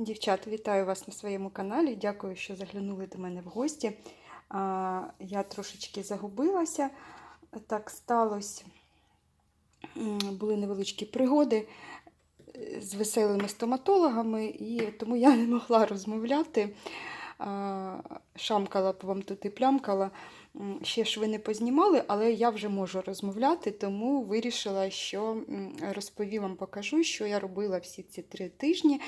Дівчата, вітаю вас на своєму каналі. Дякую, що заглянули до мене в гості. Я трошечки загубилася. Так сталося. Були невеличкі пригоди е, з веселими стоматологами, і тому я не могла розмовляти. Шамкала б вам тут і плямкала. Ще ж ви не познімали, але я вже можу розмовляти, тому вирішила, що розповім вам, покажу, що я робила всі ці три тижні.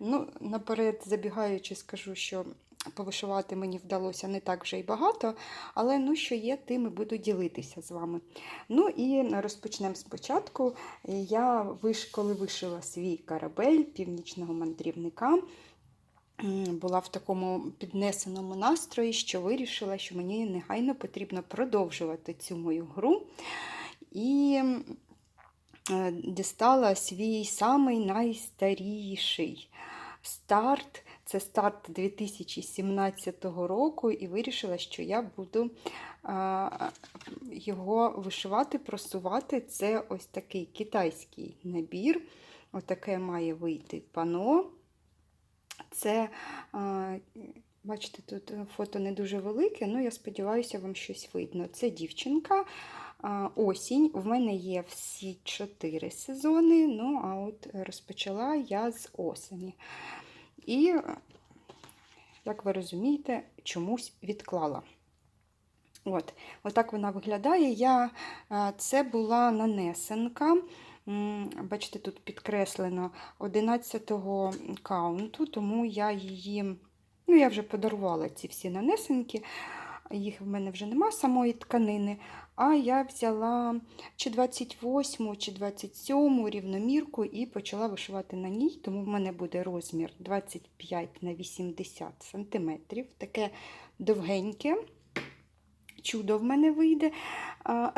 Ну, наперед забігаючи, скажу, що повишивати мені вдалося не так вже й багато, але ну, що є, тим і буду ділитися з вами. Ну і розпочнемо спочатку. Я коли вишила свій корабель північного мандрівника. Була в такому піднесеному настрої, що вирішила, що мені негайно потрібно продовжувати цю мою гру. І е, дістала свій самий найстаріший старт. Це старт 2017 року, і вирішила, що я буду його вишивати, просувати. Це ось такий китайський набір. Отаке має вийти пано. Це, бачите, тут фото не дуже велике, але я сподіваюся, вам щось видно. Це дівчинка. Осінь. В мене є всі чотири сезони. Ну, а от розпочала я з осені. І, як ви розумієте, чомусь відклала. От, Отак вона виглядає. Я, Це була нанесенка. Бачите, тут підкреслено 11-го каунту, тому я її, ну, я вже подарувала ці всі нанесенки. Їх в мене вже нема самої тканини. А я взяла чи 28, чи 27 рівномірку і почала вишивати на ній, тому в мене буде розмір 25 на 80 см. Таке довгеньке. Чудо в мене вийде. А,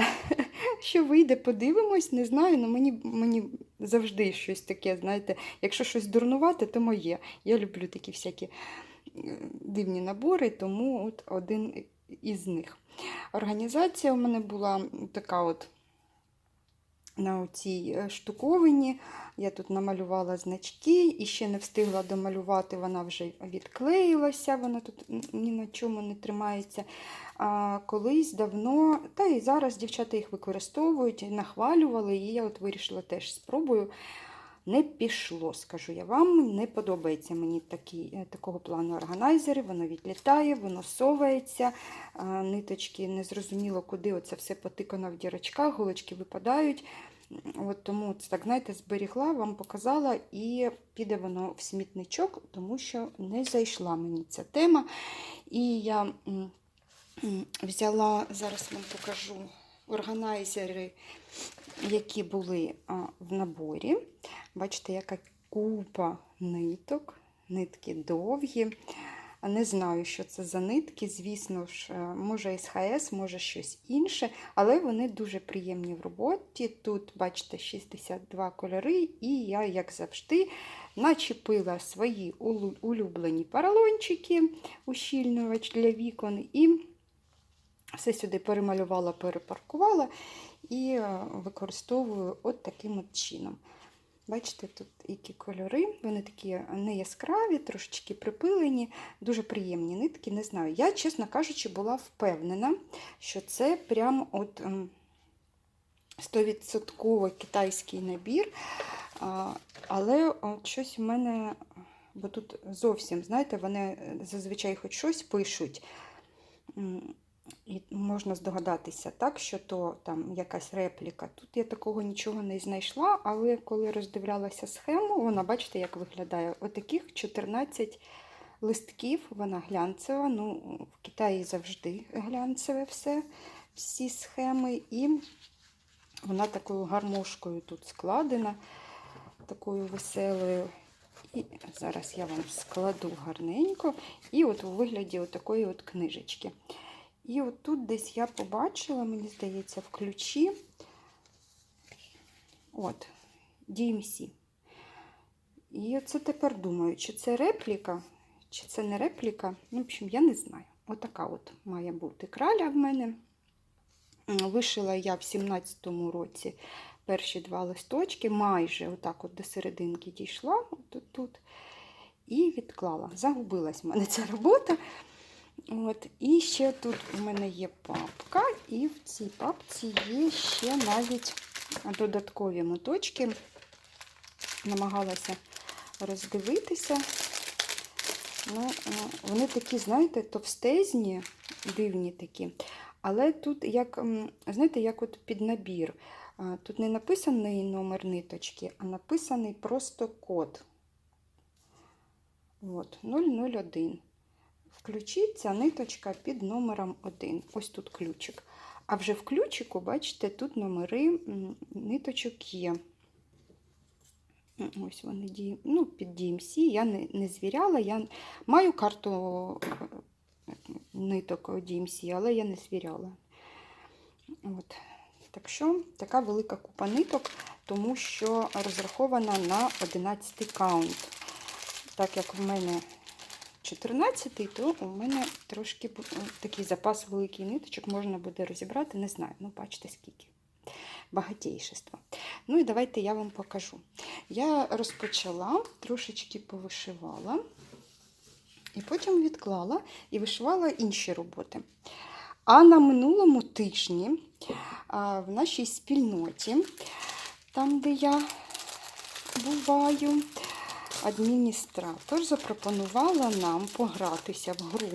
Що вийде, подивимось, не знаю, але мені, мені завжди щось таке, знаєте, якщо щось дурнувати, то моє. Я люблю такі всякі е, дивні набори, тому от один із них. Організація у мене була така от на цій е, штуковині. Я тут намалювала значки і ще не встигла домалювати, вона вже відклеїлася, вона тут ні на чому не тримається. А колись давно, та і зараз дівчата їх використовують, нахвалювали, і я от вирішила теж спробую. Не пішло, скажу я вам. Не подобається мені такі, е, такого плану органайзери. Воно відлітає, воно совається, ниточки незрозуміло, куди оце все потикано в дірочках, голочки випадають. От Тому це так, знаєте, зберігла, вам показала, і піде воно в смітничок, тому що не зайшла мені ця тема. І я взяла, зараз вам покажу органайзери, які були в наборі. Бачите, яка купа ниток, нитки довгі. Не знаю, що це за нитки, звісно ж, е, може СХС, може щось інше, але вони дуже приємні в роботі. Тут, бачите, 62 кольори, і я, як завжди, начепила свої улю- улюблені поролончики, ущільнювач для вікон, і все сюди перемалювала, перепаркувала і е, використовую от таким от чином. Бачите, тут які кольори, вони такі не яскраві, трошечки припилені, дуже приємні нитки. Не знаю. Я, чесно кажучи, була впевнена, що це прям от ем, 100% китайський набір. Але от щось у мене, бо тут зовсім, знаєте, вони зазвичай хоч щось пишуть. І можна здогадатися, так, що то там якась репліка. Тут я такого нічого не знайшла, але коли роздивлялася схему, вона, бачите, як виглядає. Отаких 14 листків, вона глянцева. Ну, в Китаї завжди глянцеве все, всі схеми. І вона такою гармошкою тут складена, такою веселою. І зараз я вам складу гарненько. І от у вигляді от такої от книжечки. І от тут десь я побачила, мені здається, в ключі от, DMC. І це тепер думаю, чи це репліка, чи це не репліка. Ну, в общем, я не знаю. Отака от має бути краля в мене. Вишила я в 17-му році перші два листочки, майже отак от до серединки дійшла. От тут. і відклала. Загубилась в мене ця робота. От. І ще тут у мене є папка, і в цій папці є ще навіть додаткові моточки. Намагалася роздивитися. Ну, е, Вони такі, знаєте, товстезні, дивні такі. Але тут, як, знаєте, як от під набір. Тут не написаний номер ниточки, а написаний просто код. От, 001. Включіть ця ниточка під номером 1. Ось тут ключик. А вже в ключику, бачите, тут номери ниточок є. Ось вони ді- ну, під DMC. Я не, не звіряла. Я маю карту е, ниток DMC, але я не звіряла. От. Так що така велика купа ниток, тому що розрахована на 11 каунт. Так як в мене 14, то у мене трошки такий запас великий ниточок можна буде розібрати. Не знаю, ну бачите скільки. Багатейшество. Ну і давайте я вам покажу. Я розпочала, трошечки повишивала, і потім відклала і вишивала інші роботи. А на минулому тижні в нашій спільноті, там, де я буваю, адміністратор запропонувала нам погратися в гру,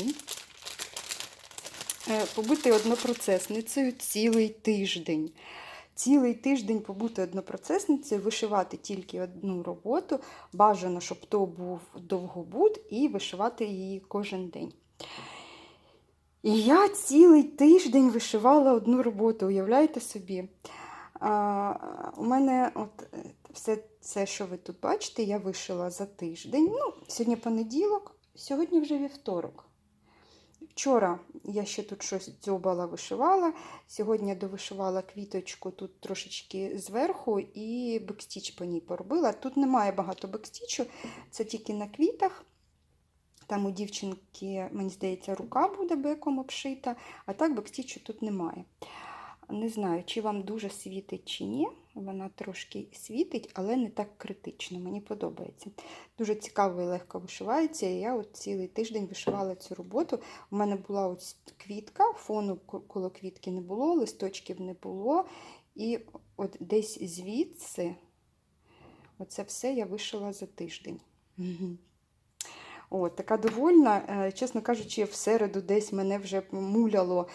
е, побути однопроцесницею цілий тиждень. Цілий тиждень побути однопроцесницею, вишивати тільки одну роботу. Бажано, щоб то був довгобуд, і вишивати її кожен день. І я цілий тиждень вишивала одну роботу, уявляєте собі? А, у мене от все це, що ви тут бачите, я вишила за тиждень. Ну, Сьогодні понеділок, сьогодні вже вівторок. Вчора я ще тут щось дзьобала, вишивала. Сьогодні довишивала квіточку тут трошечки зверху і бекстіч по ній поробила. Тут немає багато бекстічу, це тільки на квітах. Там у дівчинки, мені здається, рука буде беком обшита, а так бекстічу тут немає. Не знаю, чи вам дуже світить чи ні. Вона трошки світить, але не так критично. Мені подобається. Дуже цікаво і легко вишивається. І я от цілий тиждень вишивала цю роботу. У мене була ось квітка, фону коло квітки не було, листочків не було. І от десь звідси, оце все я вишила за тиждень. От, така довольна, Е, чесно кажучи, в середу десь мене вже муляло,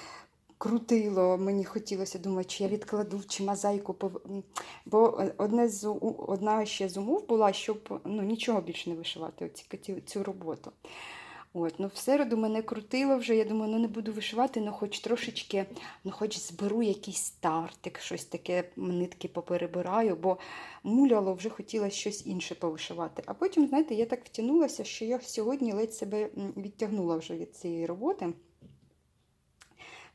крутило. Мені хотілося думати, чи я відкладу, чи мозаїку. Бо одне з, одна ще з умов була, щоб ну, нічого більше не вишивати оці, цю, цю роботу. От, ну, в середу мене крутило вже. Я думаю, ну не буду вишивати, ну хоч трошечки, ну хоч зберу якийсь стартик, щось таке нитки поперебираю, бо муляло вже хотіла щось інше повишивати. А потім, знаєте, я так втягнулася, що я сьогодні ледь себе відтягнула вже від цієї роботи.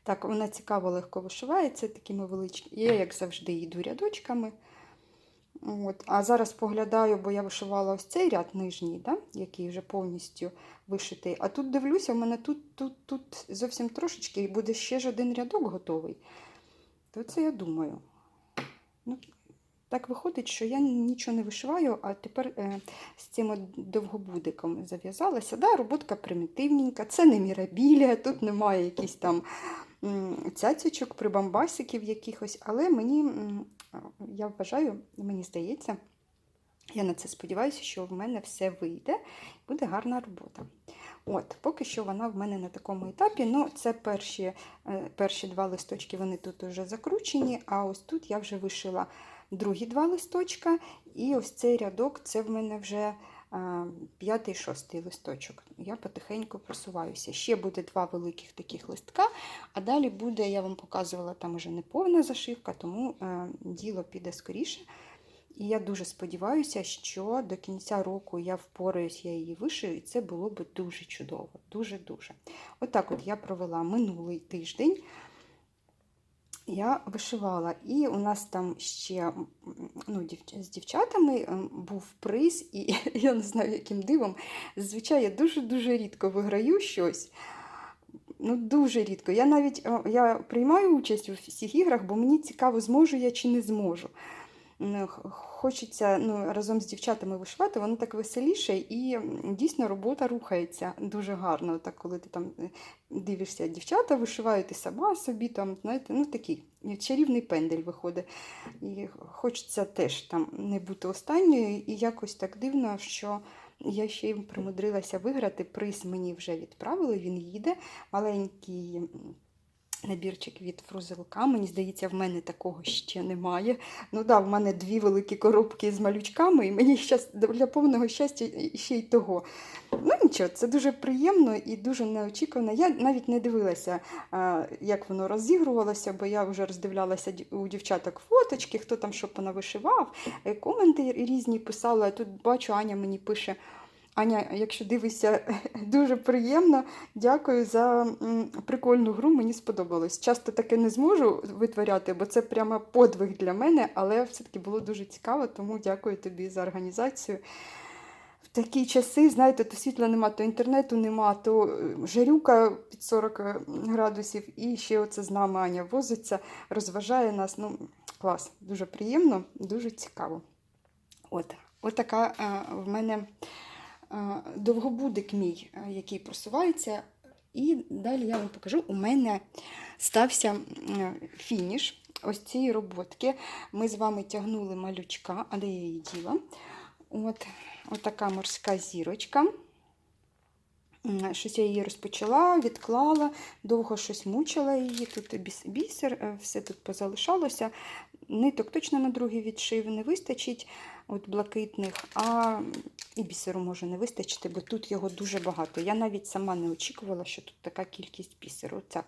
Так, вона цікаво легко вишивається такими величкими. Я, як завжди, йду рядочками. От. А зараз поглядаю, бо я вишивала ось цей ряд нижній, да? який вже повністю вишитий. А тут дивлюся, в мене тут, тут, тут зовсім трошечки і буде ще ж один рядок готовий. То це я думаю. Ну, так виходить, що я нічого не вишиваю, а тепер е, з цим довгобудиком зав'язалася. Да, роботка примітивненька, це не мірабілія, тут немає якісь там цяцючок, прибамбасиків якихось, але мені, я вважаю, мені здається, я на це сподіваюся, що в мене все вийде, буде гарна робота. От, Поки що вона в мене на такому етапі. Ну, це перші, е, перші два листочки, вони тут вже закручені, а ось тут я вже вишила другі два листочка, і ось цей рядок це в мене вже п'ятий, шостий листочок. Я потихеньку просуваюся. Ще буде два великих таких листка, а далі буде, я вам показувала, там вже не повна зашивка, тому е, діло піде скоріше. І я дуже сподіваюся, що до кінця року я впораюсь, я її вишию, і це було би дуже чудово. Дуже-дуже. Отак от я провела минулий тиждень. Я вишивала, і у нас там ще ну, з дівчатами ем, був приз, і я не знаю, яким дивом. Зазвичай я дуже-дуже рідко виграю щось. Ну, дуже рідко. Я навіть е, я приймаю участь у всіх іграх, бо мені цікаво, зможу я чи не зможу. Хочеться ну, разом з дівчатами вишивати, воно так веселіше і дійсно робота рухається дуже гарно. Так, коли ти там е, дивишся, дівчата вишивають і сама собі, там, знаєте, ну такий чарівний пендель виходить. І хочеться теж там не бути останньою. І якось так дивно, що я ще й примудрилася виграти. Приз мені вже відправили, він їде. Маленький набірчик від фрузелка. Мені здається, в мене такого ще немає. Ну да, в мене дві великі коробки з малючками, і мені щас, для повного щастя ще й того. Ну нічого, це дуже приємно і дуже неочікувано. Я навіть не дивилася, як воно розігрувалося, бо я вже роздивлялася у дівчаток фоточки, хто там що понавишивав, е, коменти різні писала. Тут бачу, Аня мені пише. Аня, якщо дивишся, дуже приємно. Дякую за прикольну гру. Мені сподобалось. Часто таке не зможу витворяти, бо це прямо подвиг для мене, але все-таки було дуже цікаво, тому дякую тобі за організацію. В такі часи, знаєте, то світла нема, то інтернету нема, то е, жарюка під 40 градусів, і ще оце з нами Аня возиться, розважає нас. Ну, клас, дуже приємно, дуже цікаво. От, от така е, в мене е, довгобудик мій, е, який просувається. І далі я вам покажу, у мене стався е, фініш ось цієї роботки. Ми з вами тягнули малючка, а де я її діла? От, от така морська зірочка. Щось я її розпочала, відклала, довго щось мучила її. Тут бісер, е, все тут позалишалося. Ниток точно на другий відшив не вистачить, от блакитних, а і бісеру може не вистачити, бо тут його дуже багато. Я навіть сама не очікувала, що тут така кількість бісеру. Так,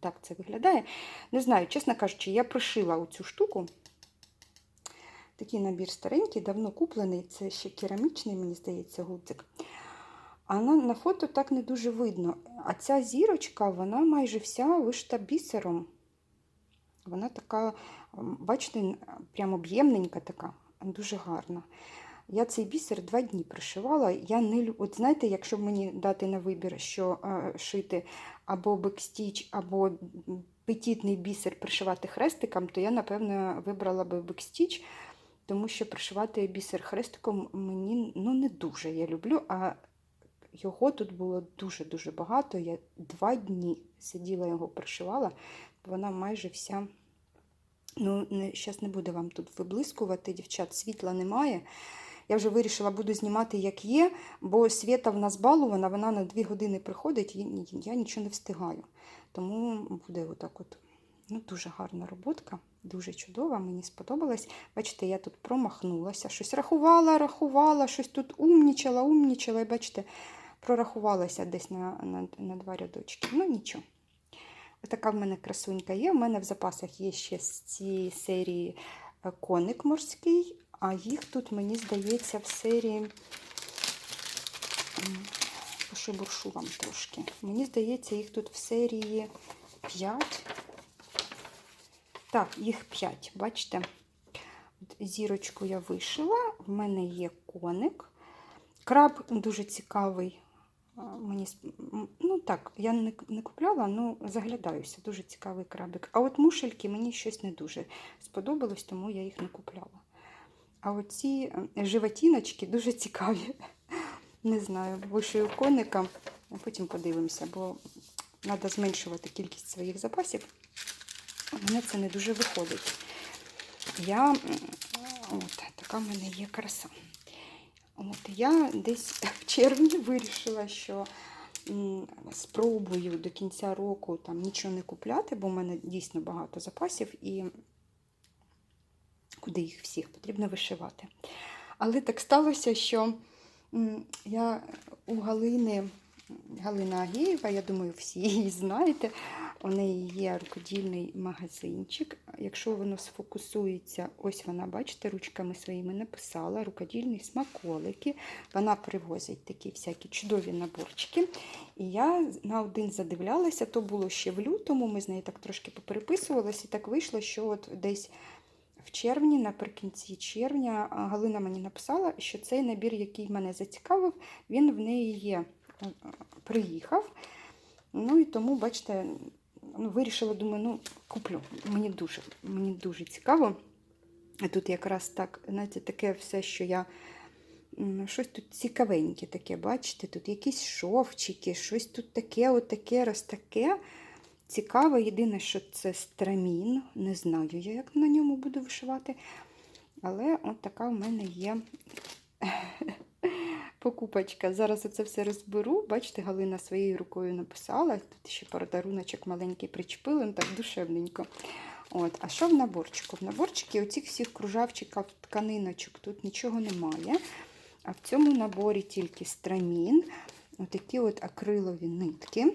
так це виглядає. Не знаю, чесно кажучи, я пришила оцю штуку. Такий набір старенький, давно куплений. Це ще керамічний, мені здається, гудзик. А на, на фото так не дуже видно. А ця зірочка, вона майже вся вишита бісером. Вона така, бачите, прям об'ємненька така, дуже гарна. Я цей бісер два дні пришивала. Я не От знаєте, якщо мені дати на вибір, що е, шити або бекстіч, або петітний бісер пришивати хрестиком, то я, напевно, вибрала би бекстіч, тому що пришивати бісер хрестиком мені ну, не дуже я люблю. А його тут було дуже-дуже багато. Я два дні сиділа його пришивала, вона майже вся. Ну, зараз не буде вам тут виблискувати, дівчат, світла немає. Я вже вирішила, буду знімати, як є, бо світа в нас балована, вона на дві години приходить, і я нічого не встигаю. Тому буде отак от. Ну, дуже гарна роботка, дуже чудова, мені сподобалась. Бачите, я тут промахнулася, щось рахувала, рахувала, щось тут умнічала, умнічала, і бачите, прорахувалася десь на, на, на два рядочки. Ну, нічого. Така в мене красунька є. У мене в запасах є ще з цієї серії е, коник морський, а їх тут, мені здається, в серії пошибуршу вам трошки. Мені здається, їх тут в серії 5. Так, їх 5, бачите? Зірочку я вишила, в мене є коник. Краб дуже цікавий. Мені ну так, я не, не купляла, ну заглядаюся. Дуже цікавий крабик. А от мушельки мені щось не дуже сподобалось, тому я їх не купляла. А оці е, животіночки дуже цікаві. Не знаю, вишию коника, а потім подивимося, бо треба зменшувати кількість своїх запасів. Мене це не дуже виходить. Я от така в мене є краса. От я десь в червні вирішила, що спробую до кінця року там нічого не купляти, бо в мене дійсно багато запасів і куди їх всіх потрібно вишивати. Але так сталося, що я у Галини, Галина Агієва, я думаю, всі її знаєте. У неї є рукодільний магазинчик. Якщо воно сфокусується, ось вона, бачите, ручками своїми написала рукодільні смаколики. Вона привозить такі всякі чудові наборчики. І я на один задивлялася, то було ще в лютому. Ми з нею так трошки попереписувалися, і так вийшло, що от десь в червні, наприкінці червня, Галина мені написала, що цей набір, який мене зацікавив, він в неї є. Е, е, Приїхав. Ну і тому, бачите, ну, вирішила, думаю, ну, куплю. Мені дуже, мені дуже цікаво. Тут якраз так, знаєте, таке все, що я. Щось тут цікавеньке таке, бачите? Тут якісь шовчики, щось тут таке, от таке, раз таке. Цікаво, єдине, що це страмін. Не знаю я, як на ньому буду вишивати. Але от така в мене є покупочка. Зараз оце все розберу. Бачите, Галина своєю рукою написала. Тут ще подаруночок маленький причепили, ну так душевненько. От. А що в наборчику? В наборчику оцих всіх кружавчиків, тканиночок тут нічого немає. А в цьому наборі тільки страмін, отакі от акрилові нитки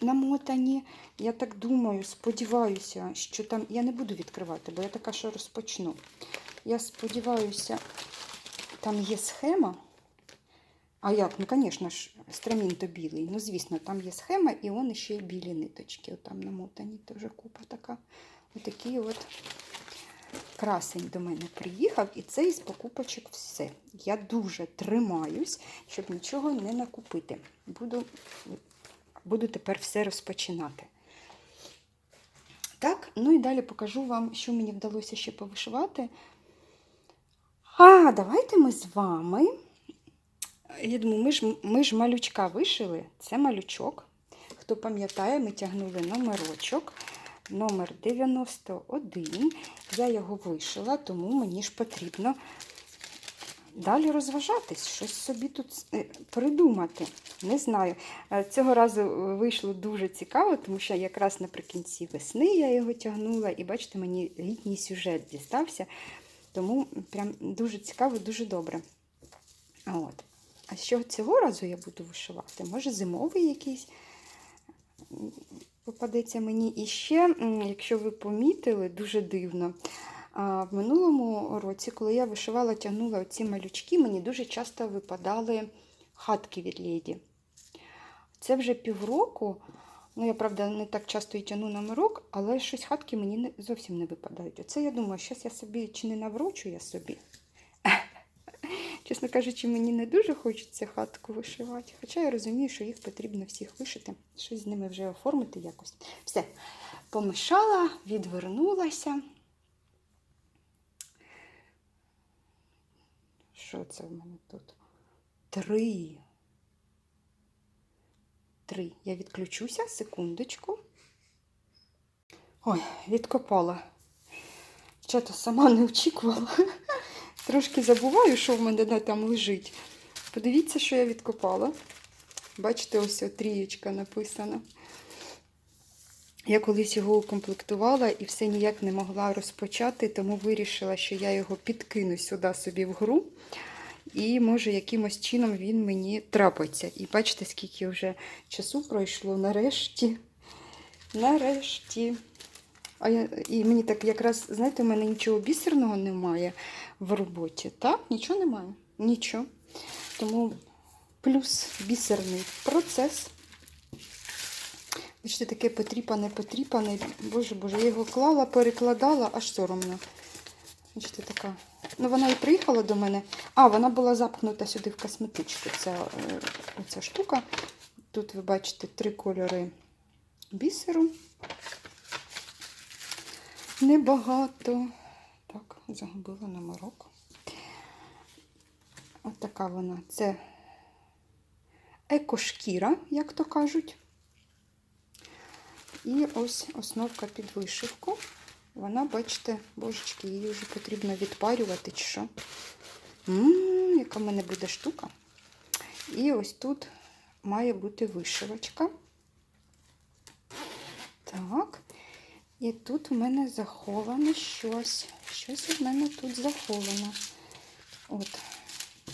намотані. Я так думаю, сподіваюся, що там. Я не буду відкривати, бо я така, що розпочну. Я сподіваюся, там є схема. А як? Ну, звісно ж, страмін то білий. Ну, звісно, там є схема, і вони ще й білі ниточки. От там намотані, вже купа така. Отакий от красень до мене приїхав, і це із покупочок все. Я дуже тримаюсь, щоб нічого не накупити. Буду, буду тепер все розпочинати. Так, ну і далі покажу вам, що мені вдалося ще повишивати. А, давайте ми з вами. Я думаю, ми ж, ми ж малючка вишили. Це малючок. Хто пам'ятає, ми тягнули номерочок. Номер 91. Я його вишила, тому мені ж потрібно далі розважатись, щось собі тут е, придумати. Не знаю. Е, Цього разу вийшло дуже цікаво, тому що якраз наприкінці весни я його тягнула, і бачите, мені літній сюжет дістався. Тому прям дуже цікаво, дуже добре. От. А що цього разу я буду вишивати? Може, зимовий якийсь попадеться мені. І ще, якщо ви помітили, дуже дивно. В минулому році, коли я вишивала, тягнула оці малючки, мені дуже часто випадали хатки від леді. Це вже півроку. Ну, я, правда, не так часто і тягну номерок, але щось хатки мені зовсім не випадають. Оце я думаю, щось я собі чи не наврочу я собі. Чесно кажучи, мені не дуже хочеться хатку вишивати. Хоча я розумію, що їх потрібно всіх вишити, щось з ними вже оформити якось. Все, помішала, відвернулася. Що це в мене тут? Три. Три. Я відключуся, секундочку. Ой, відкопала. Чого сама не очікувала. Трошки забуваю, що в мене там лежить. Подивіться, що я відкопала. Бачите, ось трієчка написана. Я колись його укомплектувала і все ніяк не могла розпочати, тому вирішила, що я його підкину сюди собі в гру. І, може, якимось чином він мені трапиться. І бачите, скільки вже часу пройшло нарешті. Нарешті. А я, і мені так якраз, знаєте, у мене нічого бісерного немає в роботі. Так, нічого немає. Нічого. Тому плюс бісерний процес. Бачите, таке потріпане, потріпане. Боже, боже, я його клала, перекладала, аж соромно. Бачите, така. Ну, вона і приїхала до мене. А, вона була запхнута сюди в косметичку. Ця, е, оця штука. Тут ви бачите три кольори бісеру. Небагато. Так, загубила номерок. От така вона. Це екошкіра, як то кажуть. І ось основка під вишивку. Вона, бачите, божечки, її вже потрібно відпарювати чи що. Ммм, яка в мене буде штука. І ось тут має бути вишивочка. Так. І тут у мене заховане щось. Щось у мене тут заховано. От.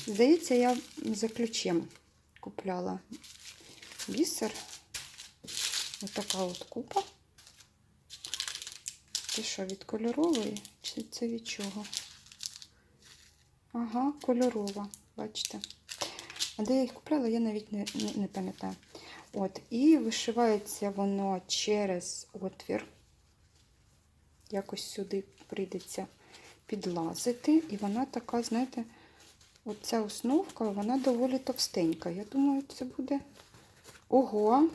Здається, я за ключем купляла бісер. Ось така от купа. Це що, від кольорової? Чи це від чого? Ага, кольорова, бачите. А де я їх купляла, я навіть не, не, не пам'ятаю. От, і вишивається воно через отвір. Якось сюди прийдеться підлазити. І вона така, знаєте, оця основка, вона доволі товстенька. Я думаю, це буде. Ого!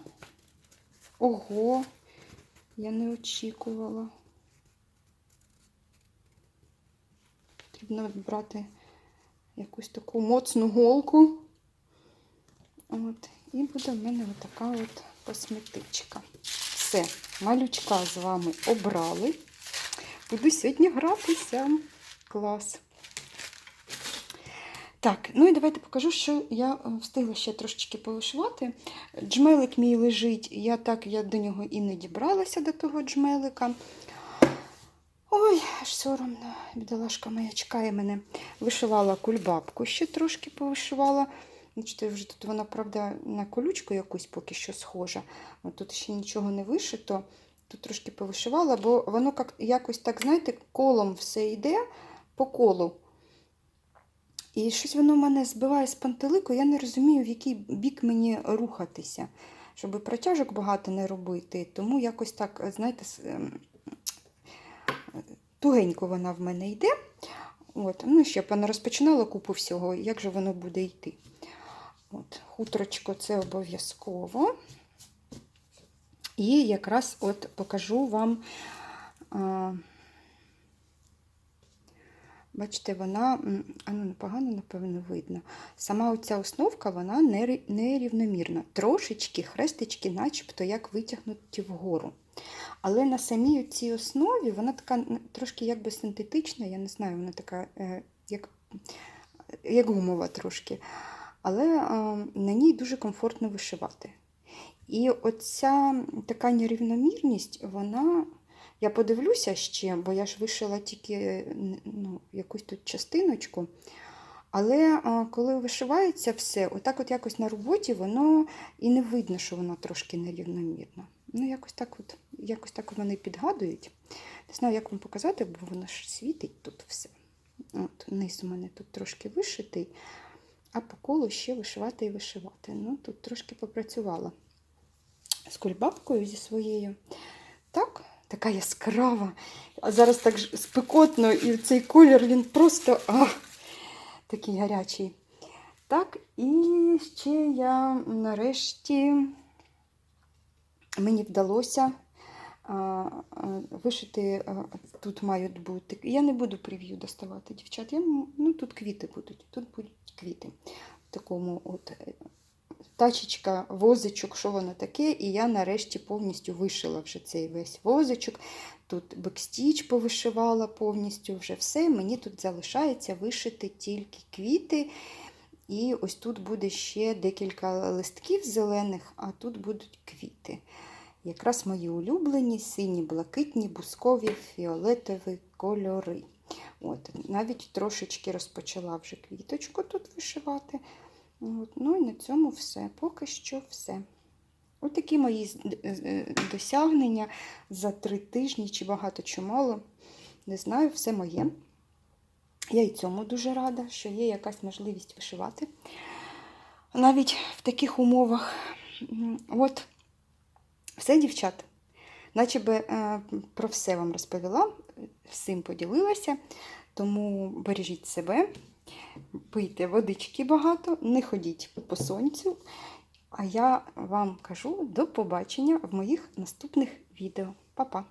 Ого! Я не очікувала. Потрібно брати якусь таку моцну голку. От. І буде в мене отака от косметичка. Все, малючка з вами обрали. Буду сьогодні гратися. Клас. Так, ну і давайте покажу, що я е, встигла ще трошечки повишивати. Джмелик мій лежить, я так я до нього і не дібралася до того джмелика. Ой, аж соромно, бідолашка моя чекає мене. Вишивала кульбабку, ще трошки повишивала. Бачите, вже тут вона, правда, на колючку якусь поки що схожа. Тут ще нічого не вишито. Тут трошки повишивала, бо воно як- якось так, знаєте, колом все йде по колу. І щось воно мене збиває з пантелику, я не розумію, в який бік мені рухатися, щоб протяжок багато не робити. Тому якось так, знаєте, ем, тугенько вона в мене йде. От. Ну, ще б розпочинала купу всього, як же воно буде йти. От, Хутрочко це обов'язково. І якраз от покажу вам. Бачите, вона, ну непогано, напевно, видно. Сама оця основка, вона нерівномірна. Трошечки хрестички, начебто, як витягнуті вгору. Але на самій цій основі вона така трошки якби синтетична, я не знаю, вона така, е, як, як гумова трошки. Але на ній дуже комфортно вишивати. І оця така нерівномірність, вона. Я подивлюся ще, бо я ж вишила тільки ну, якусь тут частиночку. Але коли вишивається все, отак от якось на роботі воно і не видно, що воно трошки нерівномірно. Ну, якось так от, якось так вони підгадують. Не знаю, як вам показати, бо воно ж світить тут все. От, низ у мене тут трошки вишитий, а по колу ще вишивати і вишивати. Ну, тут трошки попрацювала з кульбабкою зі своєю. Так, така яскрава. А зараз так спекотно, і цей колір він просто ах, такий гарячий. Так, і ще я нарешті мені вдалося а, а, вишити. а, Тут мають бути. Я не буду прев'ю доставати, дівчат. Я, ну, тут квіти будуть. Тут будуть квіти. В такому от тачечка, возичок, що воно таке, і я нарешті повністю вишила вже цей весь возичок. Тут бекстіч повишивала повністю вже все. Мені тут залишається вишити тільки квіти. І ось тут буде ще декілька листків зелених, а тут будуть квіти. Якраз мої улюблені сині, блакитні, бускові, фіолетові кольори. От, навіть трошечки розпочала вже квіточку тут вишивати. От, ну і на цьому все. Поки що все. Ось такі мої д- е, досягнення за три тижні, чи багато, чи мало. Не знаю, все моє. Я і цьому дуже рада, що є якась можливість вишивати. Навіть в таких умовах. От, все, дівчат. Наче би е, про все вам розповіла, всім поділилася. Тому бережіть себе, пийте водички багато, не ходіть по сонцю. А я вам кажу до побачення в моїх наступних відео. Па-па!